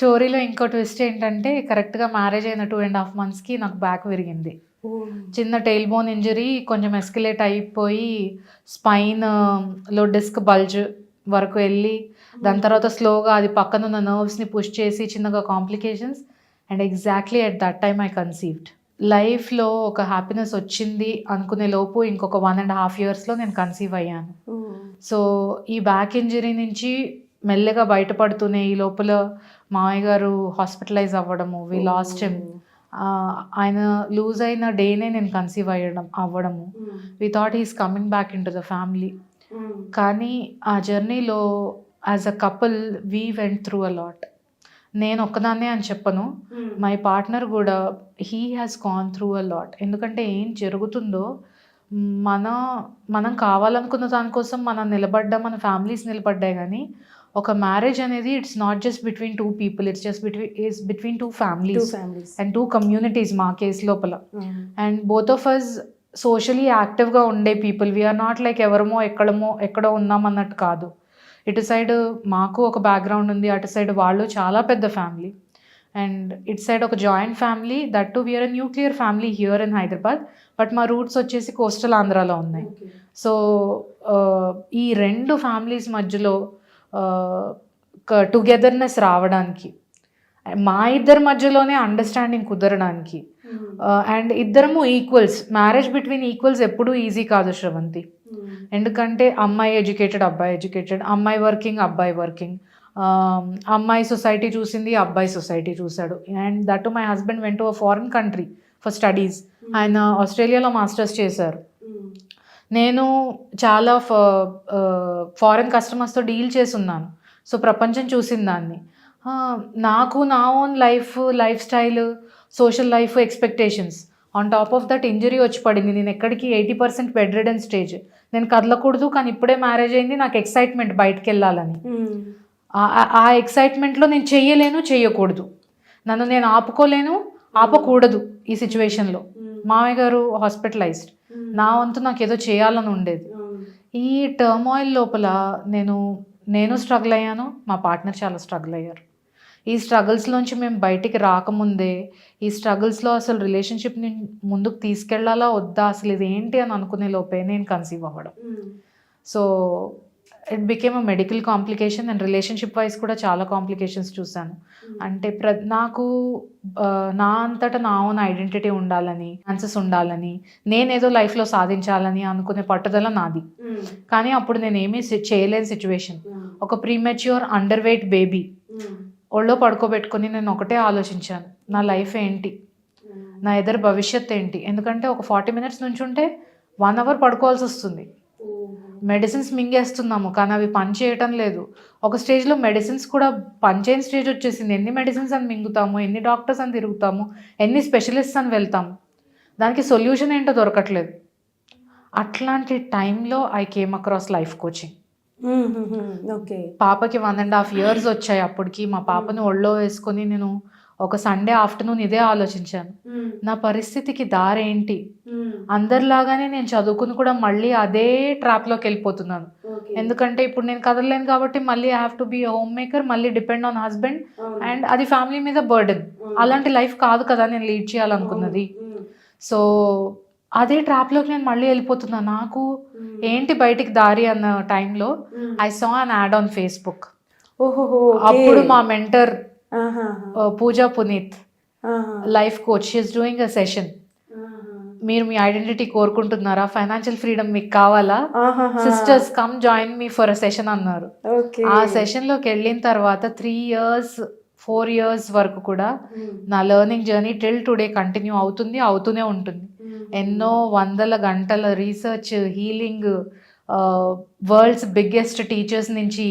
స్టోరీలో ఇంకో ట్విస్ట్ ఏంటంటే కరెక్ట్గా మ్యారేజ్ అయిన టూ అండ్ హాఫ్ మంత్స్కి నాకు బ్యాక్ విరిగింది. చిన్న టైల్ బోన్ ఇంజరీ కొంచెం ఎస్కలేట్ అయిపోయి స్పైన్లో డిస్క్ బల్జ్ వరకు వెళ్ళి దాని తర్వాత స్లోగా అది పక్కన ఉన్న నర్వ్స్ని పుష్ చేసి చిన్నగా complications and exactly at that time I conceived లైఫ్లో ఒక హ్యాపీనెస్ వచ్చింది అనుకునే లోపు ఇంకొక వన్ అండ్ హాఫ్ ఇయర్స్లో నేను కన్సీవ్ అయ్యాను. సో ఈ బ్యాక్ ఇంజరీ నుంచి మెల్లగా బయటపడుతూనే ఈ లోపల మామయ్య గారు హాస్పిటలైజ్ అవ్వడము వి లాస్ట్ హిమ్ ఆయన లూజ్ అయిన డేనే నేను కన్సీవ్ అయ్యడం అవ్వడము. We thought is coming back in to the family కానీ ఆ జర్నీలో as a couple we went through a lot నేను ఒక్కదాన్నే అని చెప్పను. మై పార్ట్నర్ కూడా he has gone through a lot ఎందుకంటే ఏం జరుగుతుందో మన మనం కావాలనుకున్న దానికోసం మనం నిలబడ్డా మన ఫ్యామిలీస్ నిలబడ్డాయి కానీ ఒక మ్యారేజ్ అనేది it's not just between two people it's just between it's between two families and two communities మా కేసు లోపల. And both of us socially యాక్టివ్గా ఉండే పీపుల్ వీఆర్ నాట్ లైక్ ఎవరమో ఎక్కడమో ఎక్కడో ఉన్నాం అన్నట్టు కాదు. ఇటు సైడ్ మాకు ఒక బ్యాక్గ్రౌండ్ ఉంది అటు సైడ్ వాళ్ళు చాలా పెద్ద ఫ్యామిలీ అండ్ ఇటు సైడ్ ఒక joint family that too we are nuclear family here in Hyderabad but మా రూట్స్ వచ్చేసి కోస్టల్ ఆంధ్రాలో ఉన్నాయి. సో ఈ రెండు ఫ్యామిలీస్ మధ్యలో టుగెదర్నెస్ రావడానికి. మా ఇద్దరి మధ్యలోనే అండర్స్టాండింగ్ కుదరడానికి. అండ్ ఇద్దరము ఈక్వల్స్ మ్యారేజ్ బిట్వీన్ ఈక్వల్స్ ఎప్పుడూ ఈజీ కాదు శ్రవంతి. ఎందుకంటే అమ్మాయి ఎడ్యుకేటెడ్ అబ్బాయి ఎడ్యుకేటెడ్ అమ్మాయి వర్కింగ్ అబ్బాయి వర్కింగ్ అమ్మాయి సొసైటీ చూసింది అబ్బాయి సొసైటీ చూశాడు. And that my husband went foreign country for studies ఆయన ఆస్ట్రేలియాలో మాస్టర్స్ చేశారు. నేను చాలా ఫారెన్ కస్టమర్స్తో డీల్ చేసి ఉన్నాను సో ప్రపంచం చూసిన దాన్ని. నాకు నా own life life style social life expectations on top of that injury వచ్చి పడింది. నేను ఎక్కడికి eighty percent bedridden stage నేను కదలకూడదు కానీ ఇప్పుడే మ్యారేజ్ అయింది. నాకు ఎక్సైట్మెంట్ బయటకు వెళ్ళాలని ఆ- ఎక్సైట్మెంట్లో నేను చెయ్యలేను చెయ్యకూడదు. నన్ను నేను ఆపుకోలేను ఆపకూడదు ఈ సిచ్యువేషన్లో మామయ్య గారు హాస్పిటలైజ్డ్ నా వంతు నాకు ఏదో చేయాలని ఉండేది. ఈ టర్మాయిల్ లోపల నేను నేను స్ట్రగుల్ అయ్యాను మా పార్ట్నర్ చాలా స్ట్రగుల్ అయ్యారు. ఈ స్ట్రగుల్స్లోంచి మేము బయటికి రాకముందే ఈ స్ట్రగుల్స్లో అసలు రిలేషన్షిప్ని ముందుకు తీసుకెళ్ళాలా వద్దా అసలు ఇది ఏంటి అని అనుకునే లోపే నేను కన్సీవ్ అవ్వడం. So it became a medical complication and relationship wise కూడా చాలా కాంప్లికేషన్స్ చూశాను. అంటే ప్ర నాకు నా అంతటా నా ఓన్ ఐడెంటిటీ ఉండాలని ఛాన్సెస్ ఉండాలని నేనేదో లైఫ్లో సాధించాలని అనుకునే పట్టుదల నాది. కానీ అప్పుడు నేను ఏమీ చేయలేని సిచ్యువేషన్ ఒక ప్రీమెచ్యూర్ అండర్ వెయిట్ బేబీ ఒళ్ళో పడుకోబెట్టుకొని నేను ఒకటే ఆలోచించాను. నా లైఫ్ ఏంటి? నా ఎదురు భవిష్యత్ ఏంటి? ఎందుకంటే ఒక ఫార్టీ మినిట్స్ నుంచి ఉంటే వన్ అవర్ పడుకోవాల్సి వస్తుంది. మెడిసిన్స్ మింగేస్తున్నాము కానీ అవి పని చేయటం లేదు. ఒక స్టేజ్లో మెడిసిన్స్ కూడా పనిచేయని స్టేజ్ వచ్చేసింది. ఎన్ని మెడిసిన్స్ అని మింగుతాము ఎన్ని డాక్టర్స్ అని తిరుగుతాము ఎన్ని స్పెషలిస్ట్స్ అని వెళ్తాము. దానికి సొల్యూషన్ ఏంటో దొరకట్లేదు. అట్లాంటి టైంలో I came across life coaching. Okay. పాపకి వన్ అండ్ హాఫ్ ఇయర్స్ వచ్చాయి అప్పటికి. మా పాపని ఒళ్ళో వేసుకొని నేను ఒక సండే ఆఫ్టర్నూన్ ఇదే ఆలోచించాను. నా పరిస్థితికి దారేంటి? అందరిలాగానే నేను చదువుకుని కూడా మళ్ళీ అదే ట్రాప్లోకి వెళ్ళిపోతున్నాను. ఎందుకంటే ఇప్పుడు నేను కదలలేను కాబట్టి మళ్ళీ I have to be home maker మళ్ళీ డిపెండ్ ఆన్ హస్బెండ్ అండ్ అది ఫ్యామిలీ మీద బర్డెన్ అలాంటి లైఫ్ కాదు కదా నేను లీడ్ చేయాలనుకున్నది. సో అదే ట్రాప్లోకి నేను మళ్ళీ వెళ్ళిపోతున్నా నాకు ఏంటి బయటికి దారి అన్న టైంలో I saw an ad on Facebook ఓహో అప్పుడు మా mentor Pooja Puneet life coach. She is doing a session మీరు మీ ఐడెంటిటీ కోరుకుంటున్నారా? ఫైనాన్షియల్ ఫ్రీడమ్ మీకు కావాలా? Sisters come join me for a session అన్నారు. ఆ సెషన్లోకి వెళ్ళిన తర్వాత త్రీ ఇయర్స్ ఫోర్ ఇయర్స్ వరకు కూడా నా learning journey till today continue అవుతుంది అవుతూనే ఉంటుంది. ఎన్నో వందల గంటల research healing world's biggest teachers నుంచి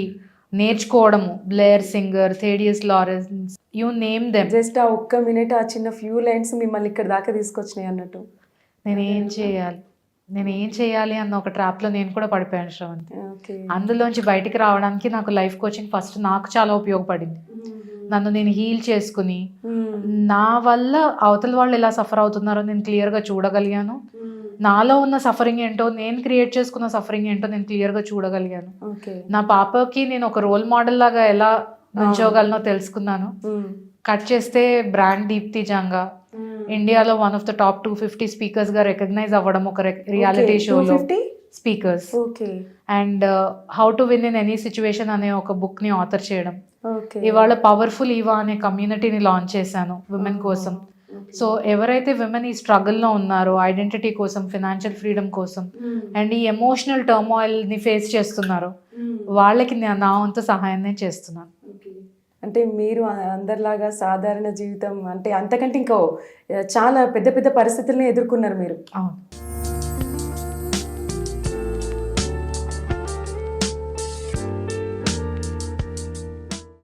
నేర్చుకోవడము. Blair Singer Thaddeus Lawrence you name them just ఆ ఒక్క మినిట్ ఆ చిన్న ఫ్యూ లైన్స్ మిమ్మల్ని ఇక్కడ దాకా తీసుకొచ్చినాయి అన్నట్టు. నేను ఏం చేయాలి? నేను ఏం చేయాలి అన్న ఒక ట్రాప్లో నేను కూడా పడిపోయాను శ్రవంతి. అందులోంచి బయటికి రావడానికి నాకు లైఫ్ కోచింగ్ ఫస్ట్ నాకు చాలా ఉపయోగపడింది. నన్ను నేను హీల్ చేసుకుని నా వల్ల అవతల వాళ్ళు ఎలా సఫర్ అవుతున్నారో నేను క్లియర్గా చూడగలిగాను. నాలో ఉన్న సఫరింగ్ ఏంటో నేను క్రియేట్ చేసుకున్న సఫరింగ్ ఏంటో నేను క్లియర్గా చూడగలిగాను. ఓకే. నా పాపకి నేను ఒక రోల్ మోడల్ లాగా ఎలా నుంచోగలనో తెలుసుకున్నాను. కట్ చేస్తే బ్రాండ్ దీప్తి జంగా ఇండియాలో one of the top two fifty స్పీకర్స్గా recognise అవ్వడం ఒక రియాలిటీ షోలో speakers okay. And how to win in any situation అనే ఒక బుక్ని ఆథర్ చేయడం. ఇవాళ పవర్ఫుల్ ఈవా అనే కమ్యూనిటీని లాంచ్ చేశాను విమెన్ కోసం. సో ఎవరైతే విమెన్ ఈ స్ట్రగుల్లో ఉన్నారో ఐడెంటిటీ కోసం ఫినాన్షియల్ ఫ్రీడమ్ కోసం అండ్ ఈ ఎమోషనల్ టర్మాయిల్ని ఫేస్ చేస్తున్నారో వాళ్ళకి నా- నా వంతు సహాయం నేను చేస్తున్నాను. అంటే మీరు అందరిలాగా సాధారణ జీవితం అంటే అంతకంటే ఇంకో చాలా పెద్ద పెద్ద పరిస్థితుల్ని ఎదుర్కొన్నారు మీరు. అవును.